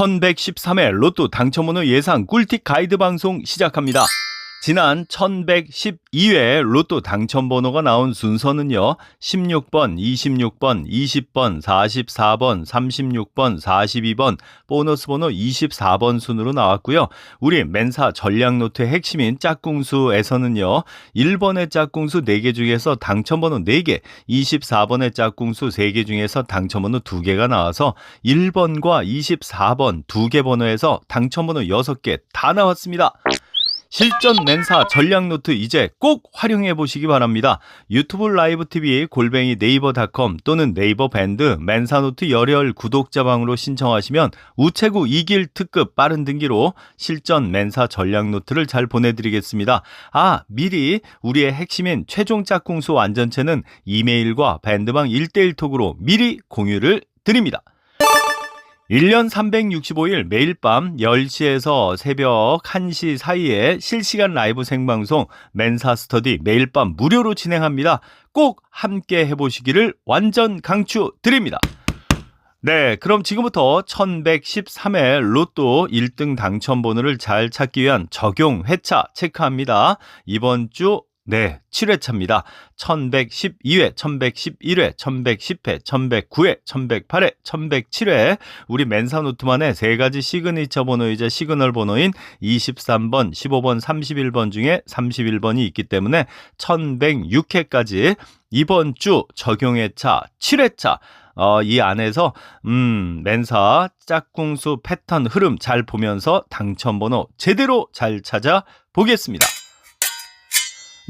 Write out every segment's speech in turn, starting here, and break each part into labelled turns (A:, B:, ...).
A: 1113회 로또 당첨번호 예상 꿀팁 가이드 방송 시작합니다. 지난 1112회 로또 당첨번호가 나온 순서는요. 16번, 26번, 20번, 44번, 36번, 42번, 보너스 번호 24번 순으로 나왔고요. 우리 맨사 전략노트의 핵심인 짝꿍수에서는요. 1번의 짝꿍수 4개 중에서 당첨번호 4개, 24번의 짝꿍수 3개 중에서 당첨번호 2개가 나와서 1번과 24번 2개 번호에서 당첨번호 6개 다 나왔습니다. 실전 맨사 전략 노트 이제 꼭 활용해 보시기 바랍니다. 유튜브 라이브 TV 골뱅이 네이버닷컴 또는 네이버 밴드 맨사 노트 열혈 구독자방으로 신청하시면 우체국 2길 특급 빠른 등기로 실전 맨사 전략 노트를 잘 보내드리겠습니다. 아 미리 우리의 핵심인 최종 짝꿍수 완전체는 이메일과 밴드방 1대1 톡으로 미리 공유를 드립니다. 1년 365일 매일 밤 10시에서 새벽 1시 사이에 실시간 라이브 생방송 맨사 스터디 매일 밤 무료로 진행합니다. 꼭 함께 해보시기를 완전 강추 드립니다. 네, 그럼 지금부터 1113회 로또 1등 당첨번호를 잘 찾기 위한 적용 회차 체크합니다. 이번 주 네, 7회차입니다. 1112회, 1111회, 1110회, 1109회, 1108회, 1107회. 우리 맨사 노트만의 세 가지 시그니처 번호이자 시그널 번호인 23번, 15번, 31번 중에 31번이 있기 때문에 1106회까지 이번 주 적용회차 7회차 어, 이 안에서 음, 맨사 짝꿍수 패턴 흐름 잘 보면서 당첨 번호 제대로 잘 찾아 보겠습니다.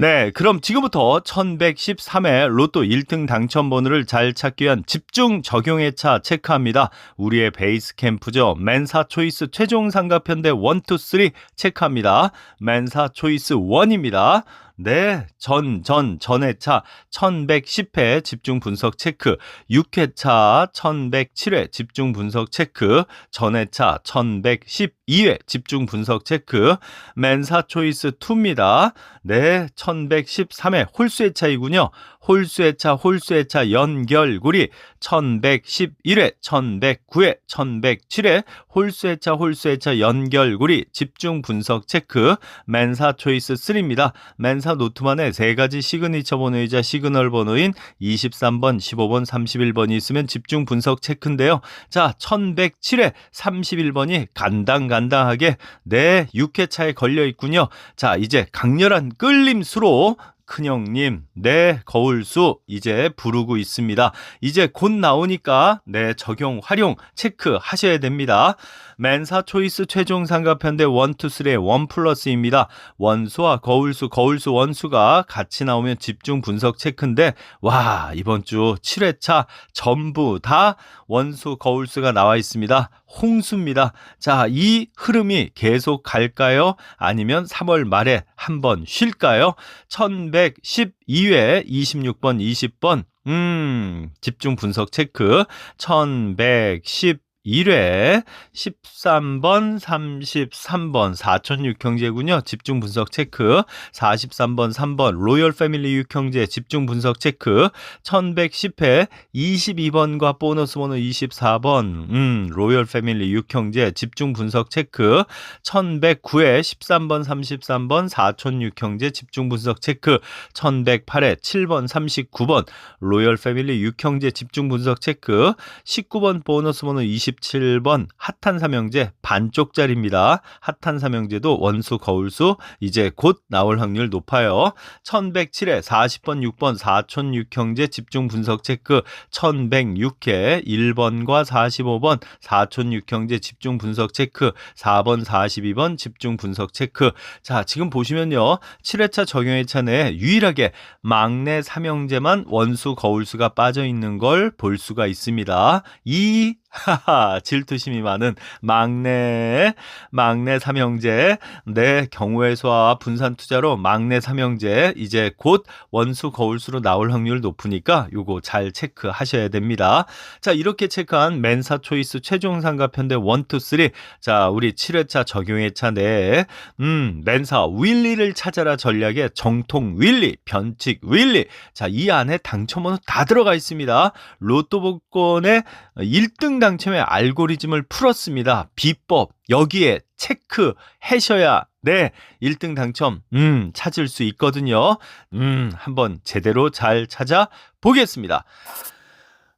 A: 네, 그럼 지금부터 1113회 로또 1등 당첨 번호를 잘 찾기 위한 집중 적용회차 체크합니다. 우리의 베이스 캠프죠. 맨사 초이스 최종 상가편대 1, 2, 3 체크합니다. 맨사 초이스 1입니다. 네, 전, 전, 전회차 1110회 집중 분석 체크, 6회차 1107회 집중 분석 체크, 전회차 1112회 집중 분석 체크, 맨사 초이스 2입니다. 네, 1113회 홀수의 차이군요. 홀수의 차, 홀수의 차 연결고리 1111회, 1109회, 1107회 홀수의 차, 홀수의 차 연결고리 집중 분석 체크 맨사 초이스 3입니다. 맨사 노트만의 세 가지 시그니처 번호이자 시그널 번호인 23번, 15번, 31번이 있으면 집중 분석 체크인데요. 자, 1107회 31번이 간당간당하게 네, 6회차에 걸려 있군요. 자, 이제 강렬한 끌림수로 큰형님, 네, 거울수 이제 부르고 있습니다. 이제 곧 나오니까 네, 적용, 활용 체크 하셔야 됩니다. 맨사 초이스 최종 상가편대 1, 2, 3의 1 플러스입니다. 원수와 거울수, 거울수 원수가 같이 나오면 집중 분석 체크인데, 와, 이번 주 7회차 전부 다 원수, 거울수가 나와 있습니다. 홍수입니다. 자, 이 흐름이 계속 갈까요? 아니면 3월 말에 한번 쉴까요? 1112회 26번, 20번. 음, 집중 분석 체크. 1110 1회 13번, 33번 4006형제군요. 집중 분석 체크. 43번, 3번 로열 패밀리 6형제 집중 분석 체크. 1110회 22번과 보너스 번호 24번 음, 로열 패밀리 6형제 집중 분석 체크. 1109회 13번, 33번 4006형제 집중 분석 체크. 1108회 7번, 39번 로열 패밀리 6형제 집중 분석 체크. 19번 보너스 번호 20 27번 핫한 삼형제 반쪽짜리입니다. 핫한 삼형제도 원수 거울수 이제 곧 나올 확률 높아요. 1107회 40번 6번 4006형제 집중 분석 체크 1106회 1번과 45번 4006형제 집중 분석 체크 4번 42번 집중 분석 체크 자 지금 보시면요 7회차 적용회차 내에 유일하게 막내 삼형제만 원수 거울수가 빠져 있는 걸 볼 수가 있습니다. 이 하하, 질투심이 많은 막내, 막내 삼형제. 네, 경우의 수와 분산 투자로 막내 삼형제. 이제 곧 원수 거울수로 나올 확률 높으니까 요거 잘 체크하셔야 됩니다. 자, 이렇게 체크한 맨사 초이스 최종 상가 편대 1, 2, 3. 자, 우리 7회차 적용회차 내에, 음, 맨사 윌리를 찾아라 전략의 정통 윌리, 변칙 윌리. 자, 이 안에 당첨번호 다 들어가 있습니다. 로또 복권의 1등 당첨의 알고리즘을 풀었습니다. 비법 여기에 체크하셔야 네 1등 당첨 음 찾을 수 있거든요. 음 한번 제대로 잘 찾아 보겠습니다.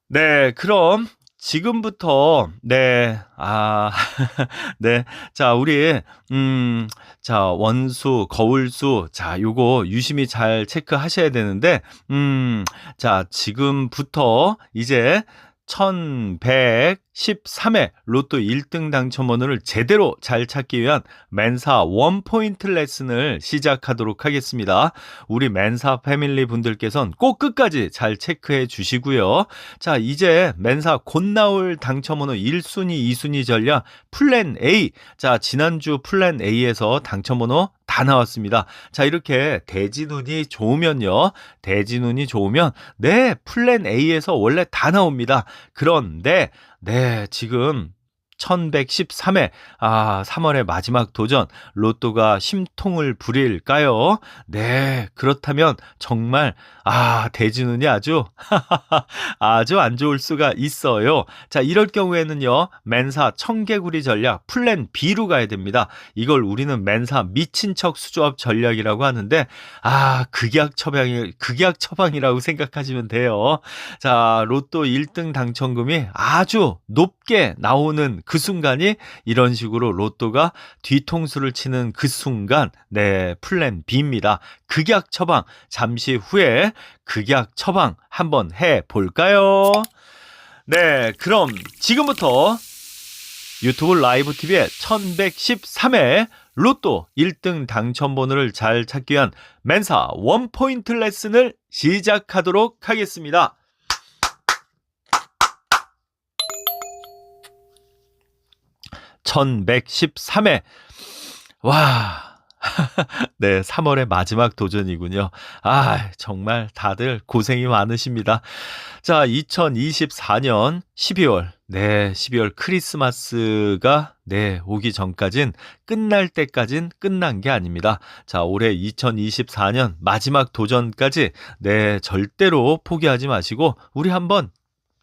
A: 네 그럼 지금부터 네 아, 네. 자, 우리 음, 자, 원수, 거울수. 자, 요거 유심히 잘 체크하셔야 되는데 음, 자, 지금부터 이제 1100 1113회 로또 1등 당첨 번호를 제대로 잘 찾기 위한 맨사 원포인트 레슨을 시작하도록 하겠습니다. 우리 맨사 패밀리 분들께서는 꼭 끝까지 잘 체크해 주시고요. 자, 이제 맨사 곧 나올 당첨 번호 1순위, 2순위 전략 플랜 A. 자, 지난주 플랜 A에서 당첨 번호 다 나왔습니다. 자, 이렇게 대지눈이 좋으면요. 대지눈이 좋으면 네, 플랜 A에서 원래 다 나옵니다. 그런데 네, 지금 1113회, 아, 3월의 마지막 도전, 로또가 심통을 부릴까요? 네, 그렇다면 정말, 아, 대지눈이 아주, 아주 안 좋을 수가 있어요. 자, 이럴 경우에는요, 맨사 청개구리 전략 플랜 B로 가야 됩니다. 이걸 우리는 맨사 미친 척 수조업 전략이라고 하는데, 아, 극약 처방이, 극약 처방이라고 생각하시면 돼요. 자, 로또 1등 당첨금이 아주 높게 나오는 그 순간이 이런 식으로 로또가 뒤통수를 치는 그 순간, 네, 플랜 B입니다. 극약 처방, 잠시 후에 극약 처방 한번 해 볼까요? 네, 그럼 지금부터 유튜브 라이브 TV의 1113회 로또 1등 당첨 번호를 잘 찾기 위한 맨사 원포인트 레슨을 시작하도록 하겠습니다. 1113회. 와. 네, 3월의 마지막 도전이군요. 아, 정말 다들 고생이 많으십니다. 자, 2024년 12월. 네, 12월 크리스마스가 네, 오기 전까진 끝날 때까진 끝난 게 아닙니다. 자, 올해 2024년 마지막 도전까지 네, 절대로 포기하지 마시고 우리 한번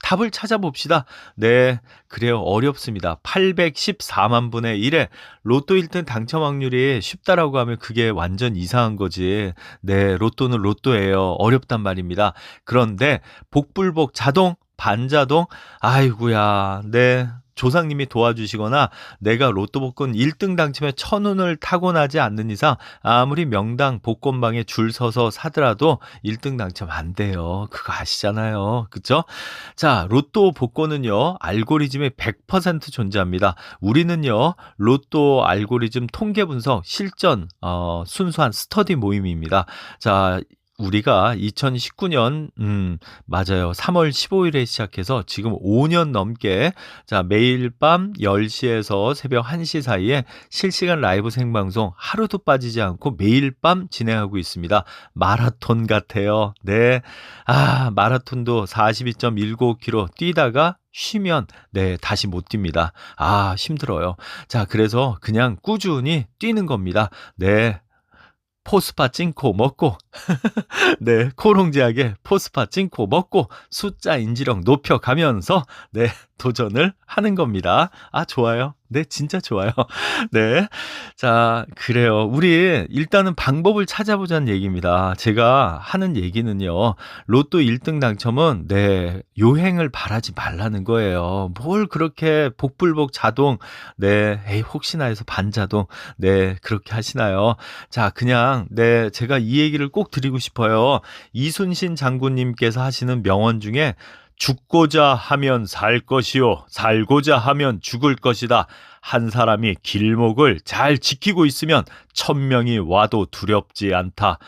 A: 답을 찾아봅시다. 네, 그래요. 어렵습니다. 814만 분의 1에 로또 1등 당첨 확률이 쉽다라고 하면 그게 완전 이상한 거지. 네, 로또는 로또예요. 어렵단 말입니다. 그런데 복불복 자동, 반자동, 아이구야, 네. 조상님이 도와주시거나 내가 로또 복권 1등 당첨에 천 운을 타고나지 않는 이상 아무리 명당 복권방에 줄 서서 사더라도 1등 당첨 안 돼요. 그거 아시잖아요. 그쵸? 자, 로또 복권은요, 알고리즘이 100% 존재합니다. 우리는요, 로또 알고리즘 통계 분석 실전, 어, 순수한 스터디 모임입니다. 자, 우리가 2019년 음 맞아요. 3월 15일에 시작해서 지금 5년 넘게 자 매일 밤 10시에서 새벽 1시 사이에 실시간 라이브 생방송 하루도 빠지지 않고 매일 밤 진행하고 있습니다. 마라톤 같아요. 네. 아, 마라톤도 42.195km 뛰다가 쉬면 네 다시 못 뜁니다. 아 힘들어요. 자 그래서 그냥 꾸준히 뛰는 겁니다. 네 포스파 찐코 먹고 네 코롱지하게 포스파 찐코 먹고 숫자 인지력 높여가면서 네 도전을 하는 겁니다. 아 좋아요. 네 진짜 좋아요. 네. 자 그래요. 우리 일단은 방법을 찾아보자는 얘기입니다. 제가 하는 얘기는요. 로또 1등 당첨은 네 요행을 바라지 말라는 거예요. 뭘 그렇게 복불복 자동 네 에이 혹시나 해서 반자동 네 그렇게 하시나요? 자 그냥 네 제가 이 얘기를 꼭 드리고 싶어요. 이순신 장군님께서 하시는 명언 중에 죽고자 하면 살 것이요. 살고자 하면 죽을 것이다. 한 사람이 길목을 잘 지키고 있으면 천명이 와도 두렵지 않다.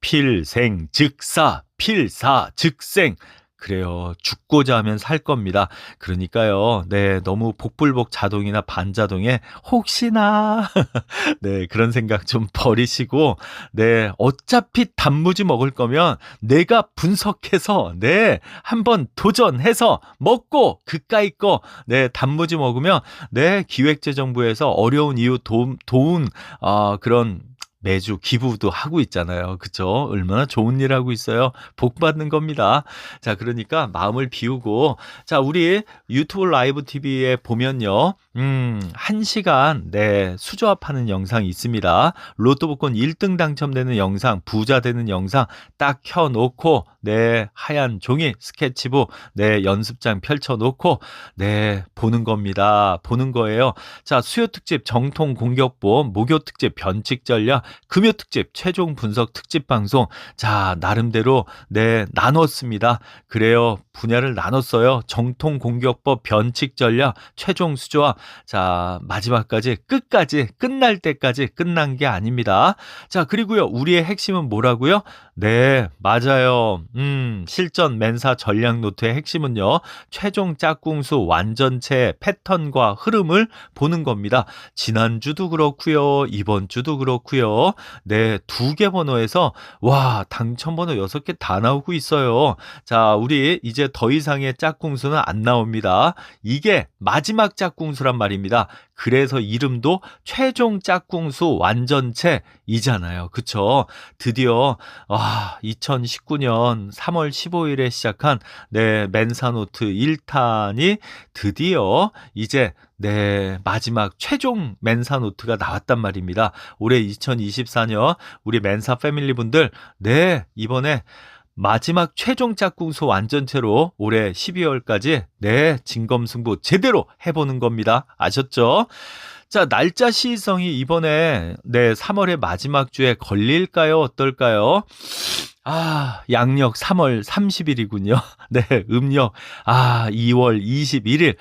A: 필생 즉사, 필사 즉생. 그래요. 죽고자 하면 살 겁니다. 그러니까요. 네, 너무 복불복 자동이나 반자동에 혹시나 네, 그런 생각 좀 버리시고 네, 어차피 단무지 먹을 거면 내가 분석해서 네, 한번 도전해서 먹고 그까이 거 네, 단무지 먹으면 네, 기획재정부에서 어려운 이유 도, 도운 어, 그런 매주 기부도 하고 있잖아요. 그쵸? 얼마나 좋은 일 하고 있어요. 복 받는 겁니다. 자, 그러니까 마음을 비우고, 자, 우리 유튜브 라이브 TV에 보면요. 음, 한 시간, 네, 수조합하는 영상이 있습니다. 로또 복권 1등 당첨되는 영상, 부자 되는 영상 딱 켜놓고, 네, 하얀 종이, 스케치북, 네, 연습장 펼쳐놓고, 네, 보는 겁니다. 보는 거예요. 자, 수요 특집 정통 공격보, 목요 특집 변칙 전략, 금요 특집 최종 분석 특집 방송. 자, 나름대로, 네, 나눴습니다. 그래요. 분야를 나눴어요. 정통 공격법, 변칙 전략, 최종 수조와 자, 마지막까지 끝까지 끝날 때까지 끝난 게 아닙니다. 자, 그리고요. 우리의 핵심은 뭐라고요? 네, 맞아요. 음, 실전 맨사 전략 노트의 핵심은요. 최종 짝꿍수 완전체 패턴과 흐름을 보는 겁니다. 지난주도 그렇고요. 이번 주도 그렇고요. 네, 두 개 번호에서 와, 당첨 번호 여섯 개 다 나오고 있어요. 자, 우리 이제 더 이상의 짝꿍수는 안 나옵니다. 이게 마지막 짝꿍수란 말입니다. 그래서 이름도 최종 짝꿍수 완전체 이잖아요. 그쵸? 드디어, 와, 2019년 3월 15일에 시작한, 네, 맨사노트 1탄이 드디어 이제 네, 마지막 최종 맨사 노트가 나왔단 말입니다. 올해 2024년 우리 맨사 패밀리 분들, 네, 이번에 마지막 최종 짝꿍수 완전체로 올해 12월까지 네, 진검승부 제대로 해보는 겁니다. 아셨죠? 자, 날짜 시의성이 이번에 네, 3월의 마지막 주에 걸릴까요? 어떨까요? 아, 양력 3월 30일이군요. 네, 음력, 아, 2월 21일.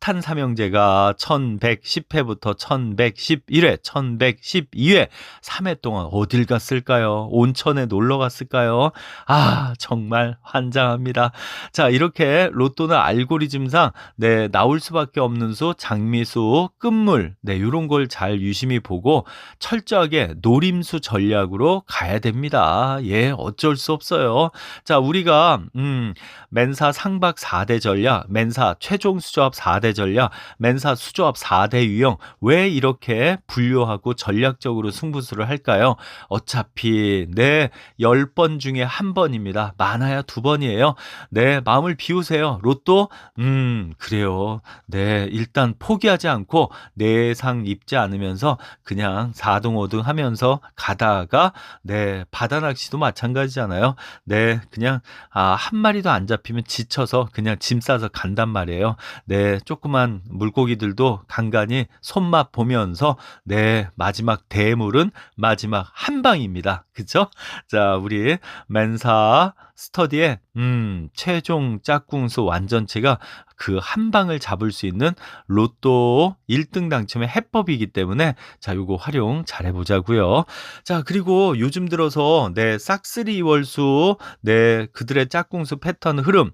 A: 핫한 삼형제가 1110회부터 1111회, 1112회, 3회 동안 어딜 갔을까요? 온천에 놀러 갔을까요? 아, 정말 환장합니다. 자, 이렇게 로또는 알고리즘상, 네, 나올 수밖에 없는 수, 장미수, 끝물, 네, 요런 걸 잘 유심히 보고 철저하게 노림수 전략으로 가야 됩니다. 예, 어쩔 수 없어요. 자, 우리가 음, 맨사 상박 4대 전략, 맨사 최종 수조합 4대 전략, 맨사 수조합 4대 유형 왜 이렇게 분류하고 전략적으로 승부수를 할까요? 어차피 네, 10번 중에 한 번입니다. 많아야 두 번이에요. 네, 마음을 비우세요. 로또 음, 그래요. 네, 일단 포기하지 않고 내상 입지 않으면서 그냥 4등 5등 하면서 가다가 네, 바다 낚시도 마찬가지 잖아요. 네, 그냥 아, 한 마리도 안 잡히면 지쳐서 그냥 짐 싸서 간단 말이에요. 네, 조그만 물고기들도 간간히 손맛 보면서 네, 마지막 대물은 마지막 한 방입니다. 그쵸? 자, 우리 맨사 스터디의 음, 최종 짝꿍수 완전체가 그 한 방을 잡을 수 있는 로또 1등 당첨의 해법이기 때문에 자, 요거 활용 잘 해보자고요. 자, 그리고 요즘 들어서 네, 싹쓸이 월수, 네, 그들의 짝꿍수 패턴 흐름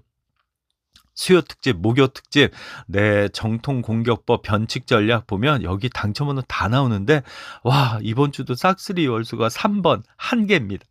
A: 수요 특집, 목요 특집, 네, 정통 공격법 변칙 전략 보면 여기 당첨번호 다 나오는데, 와, 이번 주도 싹쓸이 월수가 3번, 한 개입니다.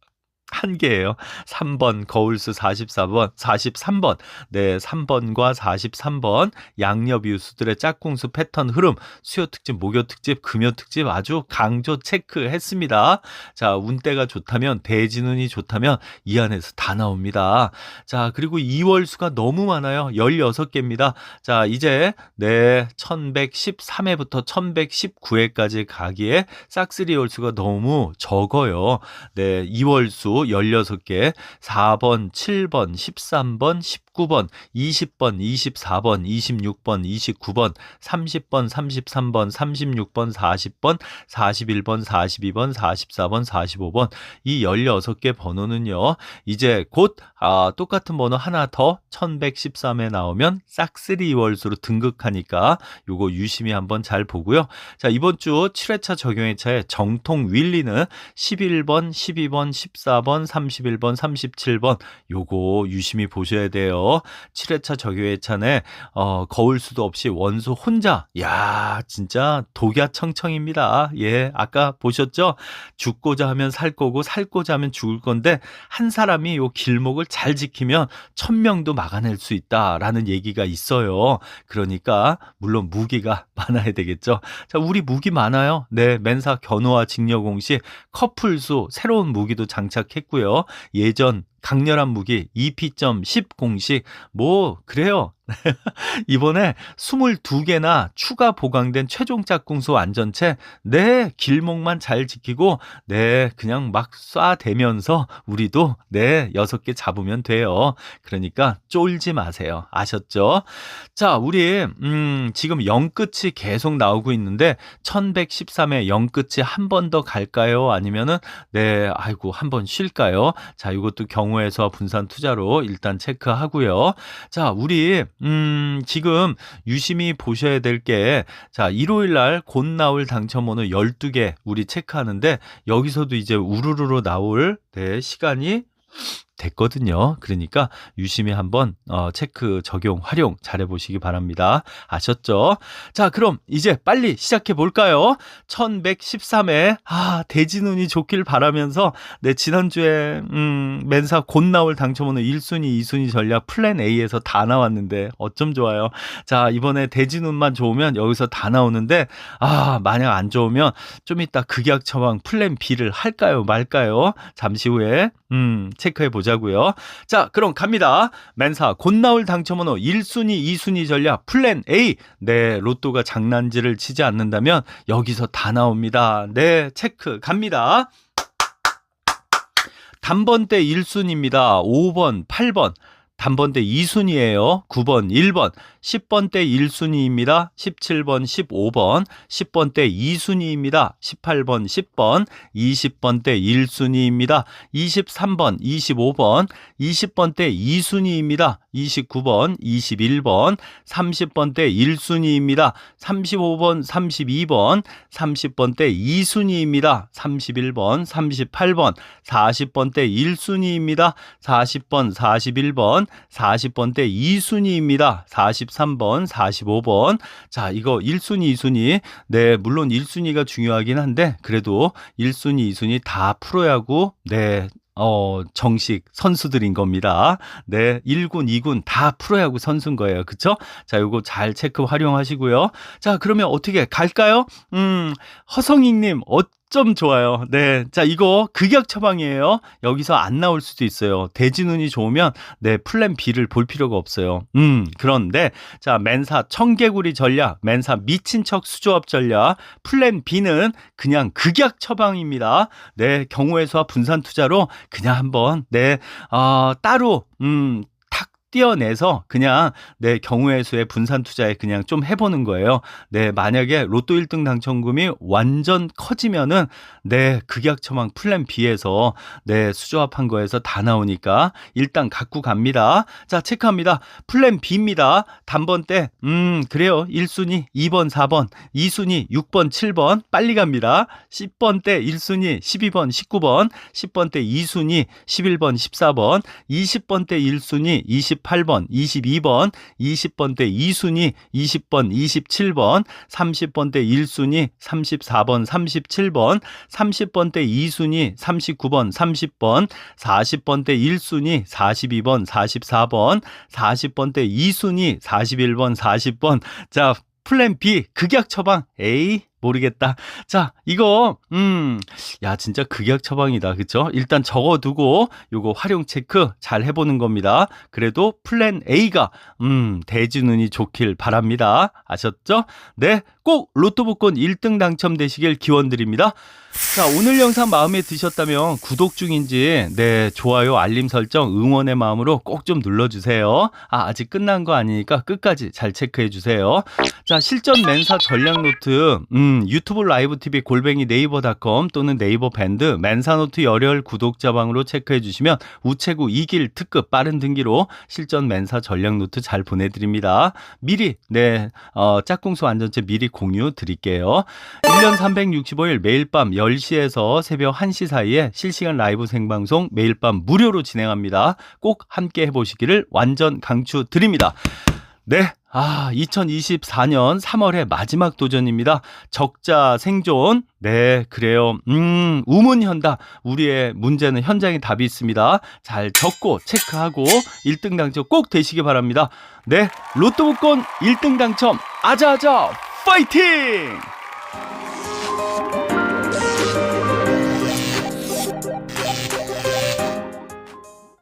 A: 한 개예요. 3번 거울수 44번, 43번. 네, 3번과 43번 양옆 이수들의 짝꿍수 패턴 흐름 수요 특집, 목요 특집, 금요 특집 아주 강조 체크했습니다. 자, 운대가 좋다면 대진운이 좋다면 이 안에서 다 나옵니다. 자, 그리고 2월 수가 너무 많아요. 16개입니다. 자, 이제 네, 1113회부터 1119회까지 가기에 싹쓸이 월수가 너무 적어요. 네, 2월 수 16개, 4번, 7번, 13번, 19번, 20번, 24번, 26번, 29번, 30번, 33번, 36번, 40번, 41번, 42번, 44번, 45번 이 16개 번호는요. 이제 곧 아, 똑같은 번호 하나 더 1113에 나오면 싹쓸이 월수로 등극하니까 요거 유심히 한번 잘 보고요. 자, 이번 주 7회차 적용회차에 정통 윌리는 11번, 12번, 14번, 34번, 31번, 37번 요거 유심히 보셔야 돼요. 7회차 적유회차네 어, 거울 수도 없이 원수 혼자 야 진짜 독야청청입니다. 예 아까 보셨죠? 죽고자 하면 살 거고 살고자 하면 죽을 건데 한 사람이 요 길목을 잘 지키면 천명도 막아낼 수 있다라는 얘기가 있어요. 그러니까 물론 무기가 많아야 되겠죠. 자 우리 무기 많아요. 네 맨사 견우와 직녀공시 커플수 새로운 무기도 장착 했고요. 예전 강렬한 무기 2P.10 공식 뭐 그래요. 이번에 22개나 추가 보강된 최종 짝꿍수 안전체 네 길목만 잘 지키고 네 그냥 막 쏴대면서 우리도 네 6개 잡으면 돼요. 그러니까 쫄지 마세요. 아셨죠? 자, 우리 음 지금 0끝이 계속 나오고 있는데 1113에 0끝이 한 번 더 갈까요? 아니면은 네, 아이고 한 번 쉴까요? 자, 이것도 경우 에서 분산 투자로 일단 체크하고요. 자, 우리 음, 지금 유심히 보셔야 될 게, 자, 일요일 날 곧 나올 당첨번호 12개 우리 체크하는데, 여기서도 이제 우르르르 나올, 네, 시간이 됐거든요. 그러니까 유심히 한번 어, 체크 적용 활용 잘 해 보시기 바랍니다. 아셨죠? 자, 그럼 이제 빨리 시작해 볼까요? 1113회 아, 대진운이 좋길 바라면서 네, 지난주에 음, 맨사 곧 나올 당첨번호 1순위, 2순위 전략 플랜 A에서 다 나왔는데 어쩜 좋아요. 자, 이번에 대진운만 좋으면 여기서 다 나오는데 아, 만약 안 좋으면 좀 이따 극약 처방 플랜 B를 할까요, 말까요? 잠시 후에 음, 체크해 보 자고요. 자, 그럼 갑니다. 맨사 곧 나올 당첨번호 1순위, 2순위 전략 플랜 A. 네, 로또가 장난질을 치지 않는다면 여기서 다 나옵니다. 네, 체크 갑니다. 단번대 1순위입니다. 5번, 8번. 단번대 2순위예요. 9번, 1번, 10번대 1순위입니다. 17번, 15번, 10번대 2순위입니다. 18번, 10번, 20번대 1순위입니다. 23번, 25번, 20번대 2순위입니다. 29번, 21번, 30번대 1순위입니다. 35번, 32번, 30번대 2순위입니다. 31번, 38번, 40번대 1순위입니다. 40번, 41번, 40번대 2순위입니다. 43번, 45번. 자, 이거 1순위, 2순위. 네, 물론 1순위가 중요하긴 한데, 그래도 1순위, 2순위 다 프로야구, 네, 어, 정식 선수들인 겁니다. 네, 1군, 2군 다 프로야구 선수인 거예요. 그쵸? 자, 요거 잘 체크 활용하시고요. 자, 그러면 어떻게 갈까요? 음, 허성익님, 어쩜 좋아요. 네. 자, 이거 극약 처방이에요. 여기서 안 나올 수도 있어요. 대진운이 좋으면, 네, 플랜 B를 볼 필요가 없어요. 음, 그런데, 자, 맨사 청개구리 전략, 맨사 미친 척 수조업 전략, 플랜 B는 그냥 극약 처방입니다. 네, 경우에서 분산 투자로 그냥 한번, 네, 어, 따로, 음, 탁 띄어내서 그냥 내 경우의 수의 분산 투자에 그냥 좀 해보는 거예요. 네, 만약에 로또 1등 당첨금이 완전 커지면은 네, 극약 처방 플랜 B에서 네, 수조합한 거에서 다 나오니까 일단 갖고 갑니다. 자, 체크합니다. 플랜 B입니다. 단번 때, 음, 그래요. 1순위, 2번, 4번, 2순위, 6번, 7번, 빨리 갑니다. 10번 때 1순위, 12번, 19번, 10번 때 2순위, 11번, 14번, 20번 때 1순위, 28번, 22번, 20번 때 2순위, 20번, 27번, 30번 때 1순위, 34번, 37번, 30번 때 2순위, 39번, 30번, 40번 때 1순위, 42번, 44번, 40번 때 2순위, 41번, 40번. 자, 플랜 B 극약 처방 A 모르겠다. 자, 이거 음, 야 진짜 극약 처방이다. 그쵸 일단 적어 두고 요거 활용 체크 잘 해보는 겁니다. 그래도 플랜 A가 음, 대진운이 좋길 바랍니다. 아셨죠? 네, 꼭 로또 복권 1등 당첨되시길 기원드립니다. 자, 오늘 영상 마음에 드셨다면 구독 중인지 네, 좋아요, 알림 설정, 응원의 마음으로 꼭 좀 눌러주세요. 아, 아직 끝난 거 아니니까 끝까지 잘 체크해 주세요. 자, 실전 맨사 전략 노트, 음, 음, 유튜브 라이브 TV 골뱅이 네이버닷컴 또는 네이버 밴드 맨사노트 열혈 구독자방으로 체크해 주시면 우체국 2길 특급 빠른 등기로 실전 맨사 전략 노트 잘 보내드립니다. 미리 네 어, 짝꿍수 안전체 미리 공유 드릴게요. 1년 365일 매일 밤 10시에서 새벽 1시 사이에 실시간 라이브 생방송 매일 밤 무료로 진행합니다. 꼭 함께 해보시기를 완전 강추 드립니다. 네. 아, 2024년 3월의 마지막 도전입니다. 적자 생존. 네, 그래요. 음, 우문현다. 우리의 문제는 현장에 답이 있습니다. 잘 적고 체크하고 1등 당첨 꼭 되시기 바랍니다. 네, 로또 복권 1등 당첨 아자아자 파이팅!